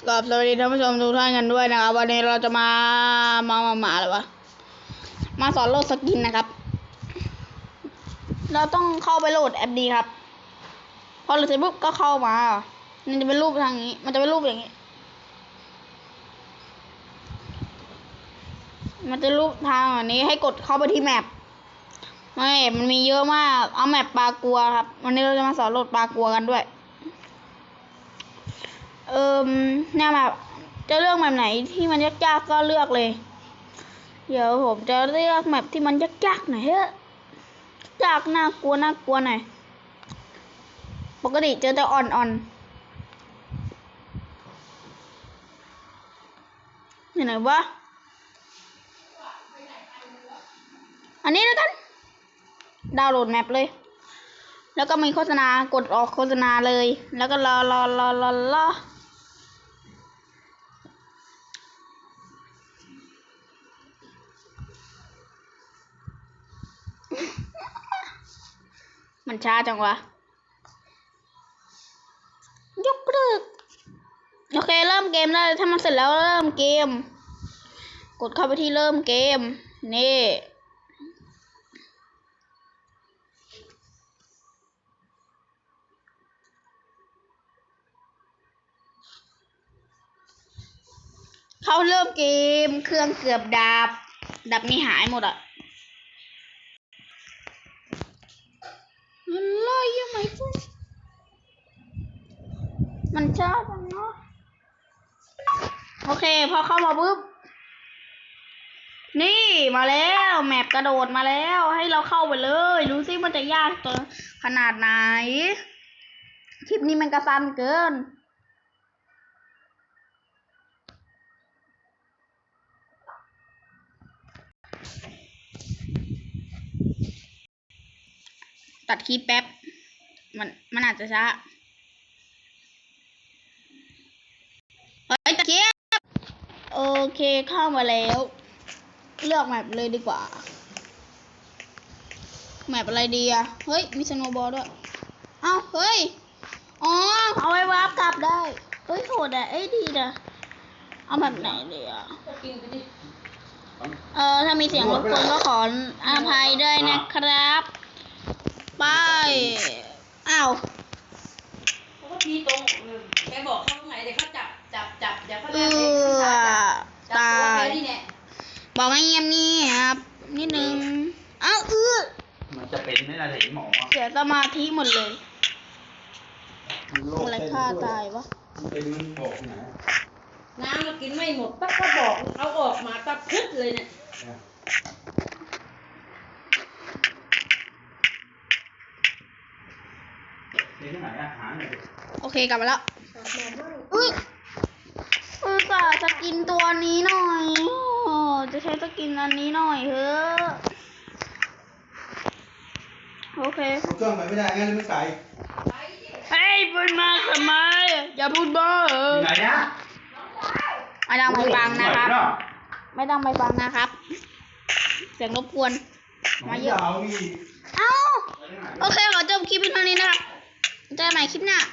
กับสวัสดีท่านผู้ชมทุกท่านกันด้วยนะครับวันนี้เราจะมามามามาอะไรวะมาสอนโหลดสกินนะครับ เราต้องเข้าไปโหลดแอปดีครับ พอโหลดเสร็จปุ๊บก็เข้ามามันจะเป็นรูปทางนี้ มันจะเป็นรูปอย่างนี้ มันจะรูปทางแบบนี้ให้กดเข้าไปที่แมปไม่มันมีเยอะมาก เอาแมปปลากัวครับ วันนี้เราจะมาสอนโหลดปลากัวกันด้วย เอิมเนี่ยแบบจะเลือกแบบไหนที่มันยากๆก็เลือกเลย เดี๋ยวผมจะเลือกแมปที่มันยากๆหน่อยเฮ้ยยากน่ากลัวน่ากลัวหน่อยปกติเจอแต่อ่อนๆอยู่ไหนวะอันนี้แล้วกัน ดาวน์โหลดแมปเลย แล้วก็มีโฆษณากดออกโฆษณาเลย แล้วก็รอรอรอรอรอ มันช้าจังวะ ยกเลิกโอเค เริ่มเกมได้เลยถ้ามันเสร็จแล้วเริ่มเกม กดเข้าไปที่เริ่มเกม นี่เขาเริ่มเกม เครื่องเกือบดับ ดับมีหายหมดอะ มันลอยยังไงจ๊ะมันช้าจังเนาะโอเค พอเข้ามาปุ๊บ นี่มาแล้ว แมปกระโดดมาแล้ว ให้เราเข้าไปเลยดูซิมันจะยากตัวขนาดไหน คลิปนี้มันกระซันเกิน ตัดคลิปแป๊บ มัน มันอาจจะช้า เฮ้ยตัดคลิป โอเคเข้ามาแล้ว เลือกแมปเลยดีกว่า แมปอะไรดีอะเฮ้ย มีสโนบอลด้วย เอ้า เฮ้ย อ๋อ เอาไว้วาร์ปกลับได้ เฮ้ยโหดอะเอ้ยดีนะ เอาแบบไหนดีอะเออ ถ้ามีเสียงรบกวนก็ขออภัยด้วยนะครับ ไป อ้าว เขาก็ทีตรงแกบอกเขาตรงไหนเดี๋ยวเขาจับจับจับเดี๋ยวเขาเอจะอจับตาตัวแกยนี่เนี่ยบอกให้เงียบนี่ครับ นิดนึงเอ้าเออมันจะเป็นไม่น่าจะเห็นหมออะเสียสมาธิหมดเลยมันโรคอะไรเส้นฆ่าด้วยตายวะ มันเป็นมันบอกไหนน้ำเรากินไม่หมดปั๊บก็บอกเอาออกมาปั๊บพึดเลยเนี่ยเป็ นที่ไหนอาหารเนี่ยโอเคกลับมาแล้วอุ้ยอุตส่าห์จะกินตัวนี้หน่อยโอ้จะใช้สกินอันนี้หน่อยเถอะโอเคเอาเครื่องไปไม่ได้งั้นเลยไม่ใส่เฮ้ยพูดมากทำไมอย่าพูดบ้าเอออยู่ไหนนะไม่ต้องไปฟังนะครับ ไหเาไม่ต้องไปฟังนะครับ เสียงรบกวน มาเยอะ เอานี่เอ้า โอเคขอจบคลิปเพียงเท่านี้นะครับ เจอกันใหม่คลิปหน้า